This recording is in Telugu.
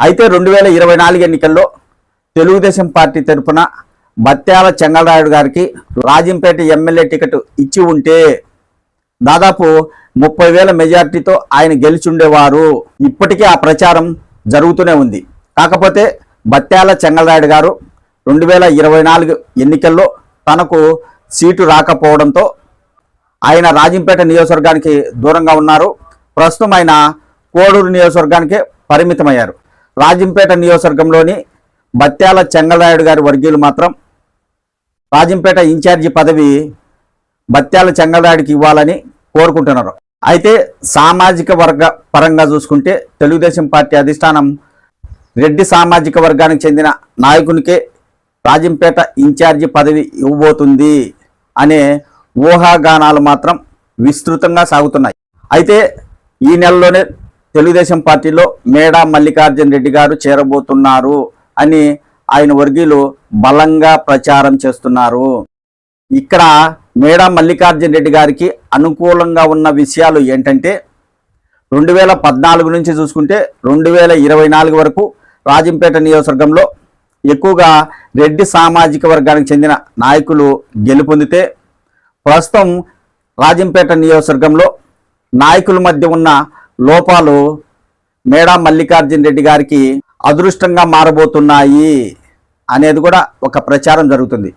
అయితే రెండు వేల ఇరవై నాలుగు ఎన్నికల్లో తెలుగుదేశం పార్టీ తరఫున బత్యాల చెంగలరాయుడు గారికి రాజంపేట ఎమ్మెల్యే టికెట్ ఇచ్చి ఉంటే దాదాపు ముప్పై వేల మెజార్టీతో ఆయన గెలిచుండేవారు. ఇప్పటికీ ఆ ప్రచారం జరుగుతూనే ఉంది. కాకపోతే బత్యాల చెంగలరాయుడు గారు రెండు వేల ఇరవై నాలుగు ఎన్నికల్లో తనకు సీటు రాకపోవడంతో ఆయన రాజంపేట నియోజకవర్గానికి దూరంగా ఉన్నారు. ప్రస్తుతం ఆయన కోడూరు నియోజకవర్గానికే పరిమితమయ్యారు. రాజంపేట నియోజకవర్గంలోని బత్యాల చెంగలరాయుడు గారి వర్గీయులు మాత్రం రాజంపేట ఇన్ఛార్జి పదవి బత్యాల చెంగలరాయుడికి ఇవ్వాలని కోరుకుంటున్నారు. అయితే సామాజిక వర్గ పరంగా చూసుకుంటే తెలుగుదేశం పార్టీ అధిష్టానం రెడ్డి సామాజిక వర్గానికి చెందిన నాయకునికే రాజంపేట ఇన్ఛార్జి పదవి ఇవ్వబోతుంది అనే ఊహాగానాలు మాత్రం విస్తృతంగా సాగుతున్నాయి. అయితే ఈ నెలలోనే తెలుగుదేశం పార్టీలో మేడా మల్లికార్జున రెడ్డి గారు చేరబోతున్నారు అని ఆయన వర్గీయులు బలంగా ప్రచారం చేస్తున్నారు. ఇక్కడ మేడా మల్లికార్జున రెడ్డి గారికి అనుకూలంగా ఉన్న విషయాలు ఏంటంటే రెండు వేల పద్నాలుగు నుంచి చూసుకుంటే రెండు వేల ఇరవై నాలుగు వరకు రాజంపేట నియోజకవర్గంలో ఎక్కువగా రెడ్డి సామాజిక వర్గానికి చెందిన నాయకులు గెలుపొందితే ప్రస్తుతం రాజంపేట నియోజకవర్గంలో నాయకుల మధ్య ఉన్న లోపాలు మేడా మల్లికార్జున రెడ్డి గారికి అదృష్టంగా మారబోతున్నాయి అనేది కూడా ఒక ప్రచారం జరుగుతుంది.